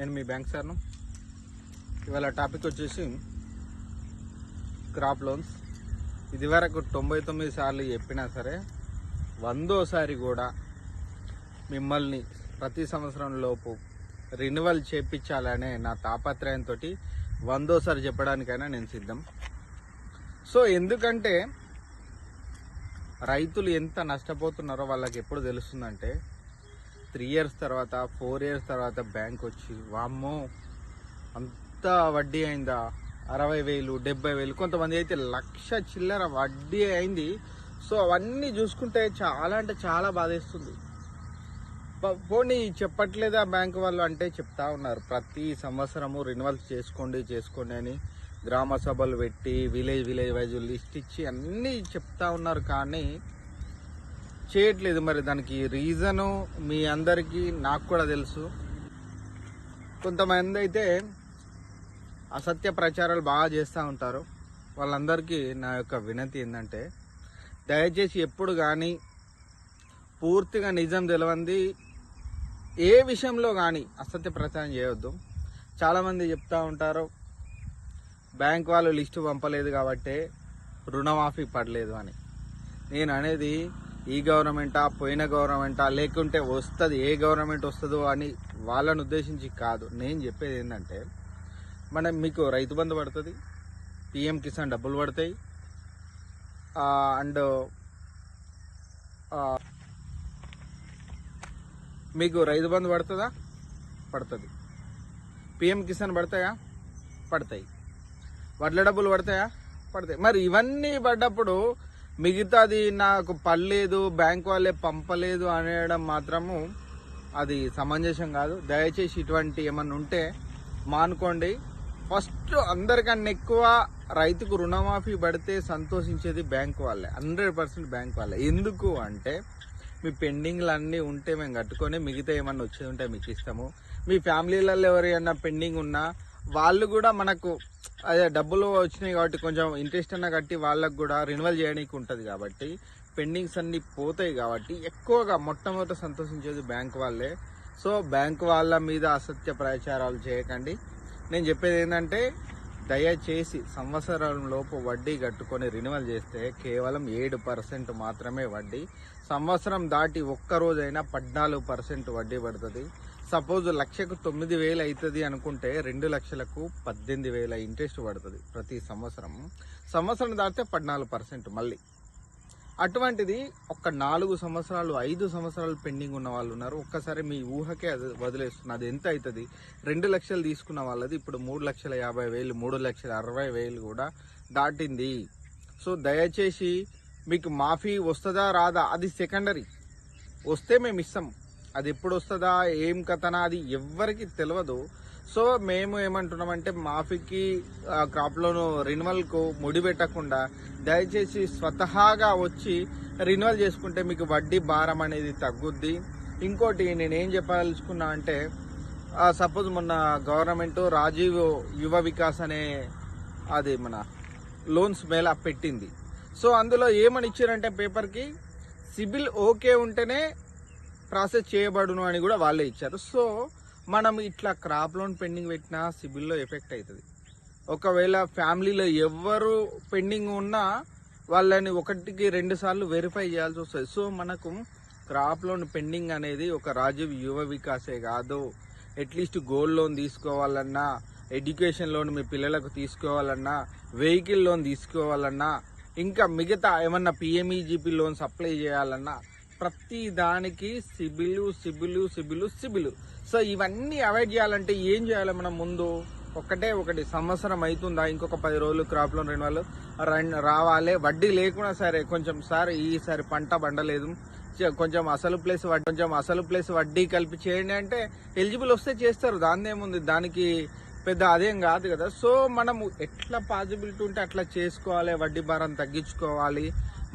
నేను మీ బ్యాంక్ సార్ను. ఇవాళ టాపిక్ వచ్చేసి క్రాప్ లోన్స్. ఇది వరకు తొంభై తొమ్మిది సార్లు చెప్పినా సరే వందోసారి కూడా మిమ్మల్ని ప్రతి సంవత్సరం లోపు రెన్యువల్ చేపించాలనే నా తాపత్రయంతో వందోసారి చెప్పడానికైనా నేను సిద్ధం. సో ఎందుకంటే రైతులు ఎంత నష్టపోతున్నారో వాళ్ళకి ఎప్పుడు తెలుస్తుందంటే త్రీ ఇయర్స్ తర్వాత ఫోర్ ఇయర్స్ తర్వాత బ్యాంక్ వచ్చి వామ్మో అంత వడ్డీ అయిందా? అరవై వేలు డెబ్బై వేలు కొంతమంది అయితే లక్ష చిల్లర వడ్డీ అయింది. సో అవన్నీ చూసుకుంటే చాలా అంటే చాలా బాధేస్తుంది. ప- పోనీ చెప్పట్లేదా బ్యాంక్ వాళ్ళు అంటే చెప్తా ఉన్నారు. ప్రతి సంవత్సరము రెన్యువల్ చేసుకోండి చేసుకోండి అని గ్రామ సభలు పెట్టి విలేజ్ విలేజ్ వైజ్ లిస్ట్ ఇచ్చి అన్నీ చెప్తా ఉన్నారు. కానీ చేయట్లేదు మరి దానికి రీజను మీ అందరికీ నాకు కూడా తెలుసు. కొంతమంది అయితే అసత్య ప్రచారాలు బాగా చేస్తూ ఉంటారు. వాళ్ళందరికీ నా యొక్క వినతి ఏంటంటే దయచేసి ఎప్పుడు కానీ పూర్తిగా నిజం తెలియంది ఏ విషయంలో కానీ అసత్య ప్రచారం చేయొద్దు. చాలామంది చెప్తూ ఉంటారు బ్యాంక్ వాళ్ళు లిస్టు పంపలేదు కాబట్టి రుణమాఫీ పడలేదు అని. నేను అనేది ఈ గవర్నమెంటా పోయిన గవర్నమెంటా లేకుంటే వస్తుంది ఏ గవర్నమెంట్ వస్తుందో అని వాళ్ళని ఉద్దేశించి కాదు. నేను చెప్పేది ఏంటంటే మనం మీకు రైతు బంధు పడుతుంది పిఎం కిసాన్ డబ్బులు పడతాయి అండ్ మీకు రైతు బంధు పడుతుందా? పడుతుంది. పిఎం కిసాన్ పడతాయా? పడతాయి. వడ్ల డబ్బులు పడతాయా? పడతాయి. మరి ఇవన్నీ పడ్డప్పుడు మిగతాది నాకు పడలేదు బ్యాంక్ వాళ్ళే పంపలేదు అనేయడం మాత్రము అది సమంజసం కాదు. దయచేసి ఇటువంటి ఏమన్నా ఉంటే మానుకోండి. ఫస్ట్ అందరికన్నా ఎక్కువ రైతుకు రుణమాఫీ పడితే సంతోషించేది బ్యాంక్ వాళ్ళే. హండ్రెడ్ పర్సెంట్ బ్యాంక్ వాళ్ళే. ఎందుకు అంటే మీ పెండింగ్లు అన్నీ ఉంటే మేము కట్టుకొని మిగతా ఏమన్నా వచ్చేది ఉంటే మీకు ఇస్తాము. మీ ఫ్యామిలీలలో ఎవరైనా పెండింగ్ ఉన్నా వాళ్ళు కూడా మనకు అదే డబ్బులు వచ్చినాయి కాబట్టి కొంచెం ఇంట్రెస్ట్ అన్న కట్టి వాళ్ళకు కూడా రెన్యువల్ చేయడానికి ఉంటుంది కాబట్టి పెండింగ్స్ అన్నీ పోతాయి కాబట్టి ఎక్కువగా మొట్టమొదట సంతోషించేది బ్యాంక్ వాళ్ళే. సో బ్యాంక్ వాళ్ళ మీద అసత్య ప్రచారాలు చేయకండి. నేను చెప్పేది ఏంటంటే దయచేసి సంవత్సరంలోపు వడ్డీ కట్టుకొని రెన్యువల్ చేస్తే కేవలం ఏడు పర్సెంట్ మాత్రమే వడ్డీ. సంవత్సరం దాటి ఒక్కరోజైనా పద్నాలుగు పర్సెంట్ వడ్డీ పడుతుంది. సపోజ్ లక్షకు తొమ్మిది వేలు అవుతుంది అనుకుంటే రెండు లక్షలకు పద్దెనిమిది వేల ఇంట్రెస్ట్ పడుతుంది ప్రతి సంవత్సరం. సంవత్సరం దాటితే పద్నాలుగు పర్సెంట్ మళ్ళీ. అటువంటిది ఒక నాలుగు సంవత్సరాలు ఐదు సంవత్సరాలు పెండింగ్ ఉన్న వాళ్ళు ఉన్నారు. ఒక్కసారి మీ ఊహకే అది వదిలేస్తుంది అది ఎంత అవుతుంది రెండు లక్షలు తీసుకున్న వాళ్ళది ఇప్పుడు మూడు లక్షల యాభై వేలు మూడు లక్షల అరవై వేలు కూడా దాటింది. సో దయచేసి మీకు మాఫీ వస్తుందా రాదా? అది సెకండరీ. వస్తే మేము ఇస్తాం. అది ఎప్పుడు వస్తుందా ఏం కథనా? అది ఎవ్వరికి తెలియదు సో మేము ఏమంటున్నామంటే మాఫీకి ఆ, క్రాప్ లోన్ రెన్యువల్కు ముడి పెట్టకుండా దయచేసి స్వతహాగా వచ్చి రెన్యువల్ చేసుకుంటే మీకు వడ్డీ భారం అనేది తగ్గుద్ది. ఇంకోటి నేనేం చెప్పదలుచుకున్నా అంటే సపోజ్ మొన్న గవర్నమెంట్ రాజీవ్ యువ వికాస్ అనే అది మన లోన్స్ మేళ పెట్టింది. సో అందులో ఏమని ఇచ్చారంటే పేపర్కి? సిబిల్ ఓకే ఉంటేనే ప్రాసెస్ చేయబడును అని కూడా వాళ్ళే ఇచ్చారు. సో మనం ఇట్లా క్రాప్ లోన్ పెండింగ్ పెట్టినా సిబిల్లో ఎఫెక్ట్ అవుతుంది ఒకవేళ ఫ్యామిలీలో ఎవరు పెండింగ్ ఉన్నా వాళ్ళని ఒకటికి రెండు సార్లు వెరిఫై చేయాల్సి వస్తుంది. సో మనకు క్రాప్ లోన్ పెండింగ్ అనేది ఒక రాజీవ్ యువ వికాసే కాదు. అట్లీస్ట్ గోల్డ్ లోన్ తీసుకోవాలన్నా ఎడ్యుకేషన్ లోన్ మీ పిల్లలకు తీసుకోవాలన్నా వెహికల్ లోన్ తీసుకోవాలన్నా ఇంకా మిగతా ఏమన్నా పిఎంఈజీపీ లోన్స్ అప్లై చేయాలన్నా ప్రతి దానికి సిబిలు సిబిలు సిబిలు సిబిలు. సో ఇవన్నీ అవాయిడ్ చేయాలంటే ఏం చేయాలి మనం ముందు? ఒకటే ఒకటి సంవత్సరం అవుతుందా ఇంకొక పది రోజులు క్రాప్ లోన్ రెండు వాళ్ళు రావాలి. వడ్డీ లేకుండా సరే కొంచెం సార్ ఈసారి పంట పండలేదు. కొంచెం అసలు ప్లేస్ వడ్డీ కొంచెం అసలు ప్లేస్ వడ్డీ కలిపి చేయండి అంటే ఎలిజిబుల్ వస్తే చేస్తారు. దాని ఏముంది దానికి పెద్ద అదేం కాదు కదా. సో మనము ఎట్లా పాసిబిలిటీ ఉంటే అట్లా చేసుకోవాలి. వడ్డీ భారం తగ్గించుకోవాలి.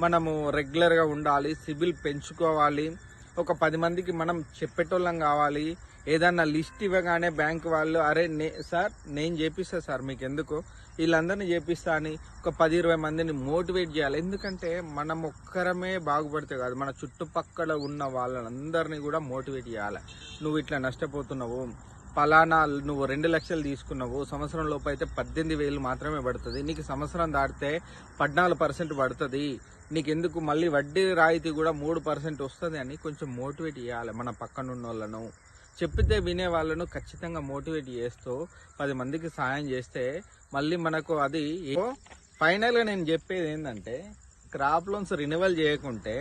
మనము రెగ్యులర్గా ఉండాలి సిబిల్ పెంచుకోవాలి. ఒక పది మందికి మనం చెప్పేటోళ్ళం కావాలి. ఏదన్నా లిస్ట్ ఇవ్వగానే బ్యాంక్ వాళ్ళు అరే నే సార్ నేను చేపిస్తా సార్ మీకు ఎందుకు వీళ్ళందరినీ చేపిస్తా అని ఒక పది ఇరవై మందిని మోటివేట్ చేయాలి. ఎందుకంటే మనం ఒక్కరమే బాగుపడితే కాదు మన చుట్టుపక్కల ఉన్న వాళ్ళందరినీ కూడా మోటివేట్ చేయాలి. నువ్వు ఇట్లా నష్టపోతున్నావు పలానా నువ్వు రెండు లక్షలు తీసుకున్నావు సంవత్సరం లోపు అయితే పద్దెనిమిది వేలు మాత్రమే పడుతుంది నీకు సంవత్సరం దాటితే పద్నాలుగు పర్సెంట్ పడుతుంది నీకు ఎందుకు మళ్ళీ వడ్డీ రాయితీ కూడా మూడు పర్సెంట్ వస్తుంది అని కొంచెం మోటివేట్ చేయాలి మన పక్కన ఉన్న వాళ్ళను చెప్పితే వినే వాళ్ళను ఖచ్చితంగా మోటివేట్ చేస్తూ పది మందికి సాయం చేస్తే మళ్ళీ మనకు అది ఫైనల్గా నేను చెప్పేది ఏంటంటే క్రాప్ లోన్స్ రినివల్ చేయకుంటే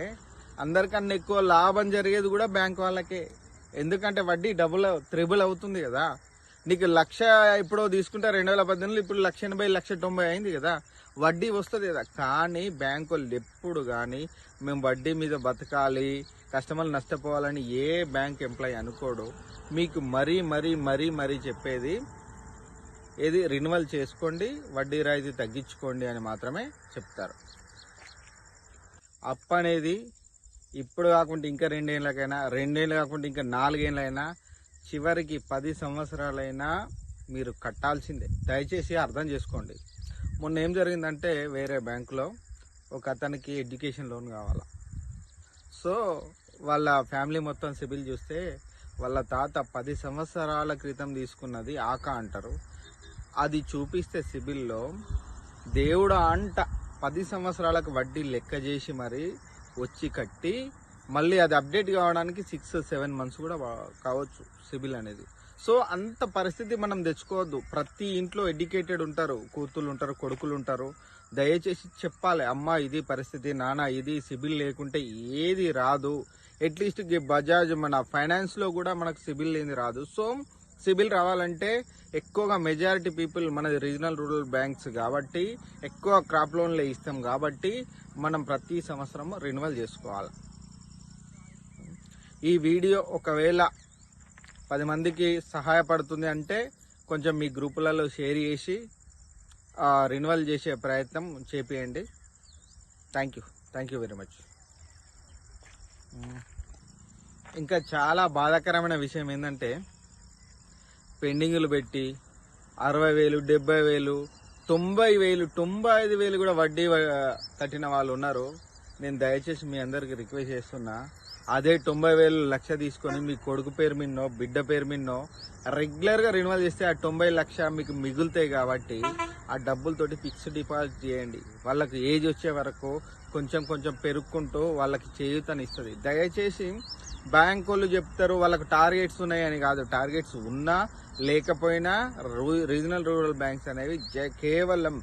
అందరికన్నా ఎక్కువ లాభం జరిగేది కూడా బ్యాంక్ వాళ్ళకే. ఎందుకంటే వడ్డీ డబుల్ త్రిబుల్ అవుతుంది కదా. నీకు లక్ష ఇప్పుడు తీసుకుంటే రెండు వేల పద్దెనిమిది ఇప్పుడు లక్ష ఎనభై లక్ష తొంభై అయింది కదా. వడ్డీ వస్తుంది కదా. కానీ బ్యాంకు వాళ్ళు ఎప్పుడు కానీ మేము వడ్డీ మీద బతకాలి కస్టమర్లు నష్టపోవాలని ఏ బ్యాంక్ ఎంప్లాయీ అనుకోడు. మీకు మరీ మరీ మరీ మరీ చెప్పేది ఏది రినువల్ చేసుకోండి వడ్డీ రాయితీ తగ్గించుకోండి అని మాత్రమే చెప్తారు. అప్ అనేది ఇప్పుడు కాకుండా ఇంకా రెండేళ్ళకైనా రెండేళ్ళు కాకుండా ఇంకా నాలుగేళ్ళైనా చివరికి పది సంవత్సరాలైనా మీరు కట్టాల్సిందే. దయచేసి అర్థం చేసుకోండి. మొన్న ఏం జరిగిందంటే వేరే బ్యాంకులో ఒక అతనికి ఎడ్యుకేషన్ లోన్ కావాలా. సో వాళ్ళ ఫ్యామిలీ మొత్తం సిబిల్ చూస్తే వాళ్ళ తాత పది సంవత్సరాల క్రితం తీసుకున్నది ఆకా అంటారు. అది చూపిస్తే సిబిల్లో దేవుడు అంట పది సంవత్సరాలకు వడ్డీ లెక్క చేసి మరి వచ్చి కట్టి మళ్ళీ అది అప్డేట్ కావడానికి సిక్స్ సెవెన్ మంత్స్ కూడా కావచ్చు సిబిల్ అనేది. సో అంత పరిస్థితి మనం తెచ్చుకోవద్దు. ప్రతి ఇంట్లో ఎడ్యుకేటెడ్ ఉంటారు కూతుళ్ళు ఉంటారు కొడుకులు ఉంటారు. దయచేసి చెప్పాలి అమ్మ ఇది పరిస్థితి నాన్న ఇది సిబిల్ లేకుంటే ఏది రాదు. అట్లీస్ట్ బజాజ్ మన ఫైనాన్స్లో కూడా మనకు సిబిల్ లేని రాదు. సో సిబిల్ రావాలంటే ఎక్కువగా మెజారిటీ పీపుల్ మన రీజనల్ రూరల్ బ్యాంక్స్ కాబట్టి ఎక్కువ క్రాప్ లోన్లే ఇస్తాం కాబట్టి మనం ప్రతి సంవత్సరం రెన్యువల్ చేసుకోవాలి. ఈ వీడియో ఒకవేళ పది మందికి సహాయపడుతుంది అంటే కొంచెం మీ గ్రూపులలో షేర్ చేసి రెన్యువల్ చేసే ప్రయత్నం చేపియండి. Thank you thank you very much ఇంకా చాలా బాధాకరమైన విషయం ఏంటంటే పెండింగులు పెట్టి అరవై వేలు డెబ్బై వేలు తొంభై వేలు తొంభై ఐదు వేలు కూడా వడ్డీ కట్టిన వాళ్ళు ఉన్నారు. నేను దయచేసి మీ అందరికి రిక్వెస్ట్ చేస్తున్నా అదే తొంభై వేలు లక్ష తీసుకొని మీ కొడుకు పేరు మిన్నో బిడ్డ పేరు మిన్నో రెగ్యులర్గా చేస్తే ఆ తొంభై లక్ష మీకు మిగులుతాయి కాబట్టి ఆ డబ్బులతోటి ఫిక్స్డ్ డిపాజిట్ చేయండి. వాళ్ళకి ఏజ్ వచ్చే వరకు కొంచెం కొంచెం పెరుక్కుంటూ వాళ్ళకి చేయూతనిస్తుంది దయచేసి బ్యాంక్ వాళ్ళు చెప్తారు వాళ్ళకు టార్గెట్స్ ఉన్నాయని కాదు. టార్గెట్స్ ఉన్నా లేకపోయినా రూ- రీజనల్ రూరల్ బ్యాంక్స్ అనేవి జ- కేవలం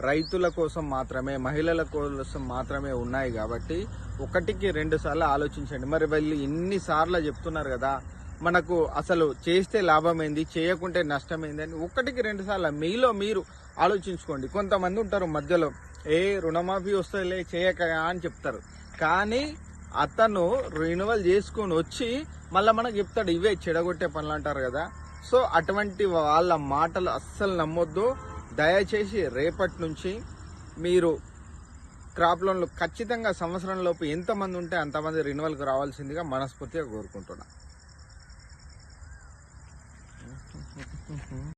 రైతుల కోసం మాత్రమే మహిళల కోసం మాత్రమే ఉన్నాయి కాబట్టి ఒకటికి రెండు సార్లు ఆలోచించండి. మరి వీళ్ళు ఎన్నిసార్లు చెప్తున్నారు కదా మనకు అసలు చేస్తే లాభం ఏంది చేయకుంటే నష్టం ఏంది అని ఒకటికి రెండు సార్లు మీలో మీరు ఆలోచించుకోండి. కొంతమంది ఉంటారు మధ్యలో ఏ రుణమాఫీ వస్తేలే చేయక అని చెప్తారు. కానీ అతను రినువల్ చేసుకొని వచ్చి మళ్ళీ మనకు చెప్తాడు ఇవే చెడగొట్టే పనులు అంటారు కదా. సో అటువంటి వాళ్ళ మాటలు అస్సలు నమ్మొద్దు. దయచేసి రేపటి నుంచి మీరు క్రాప్ లోన్లు ఖచ్చితంగా సంవత్సరం లోపు ఎంతమంది ఉంటే అంతమంది రినివల్కి రావాల్సిందిగా మనస్ఫూర్తిగా కోరుకుంటున్నా.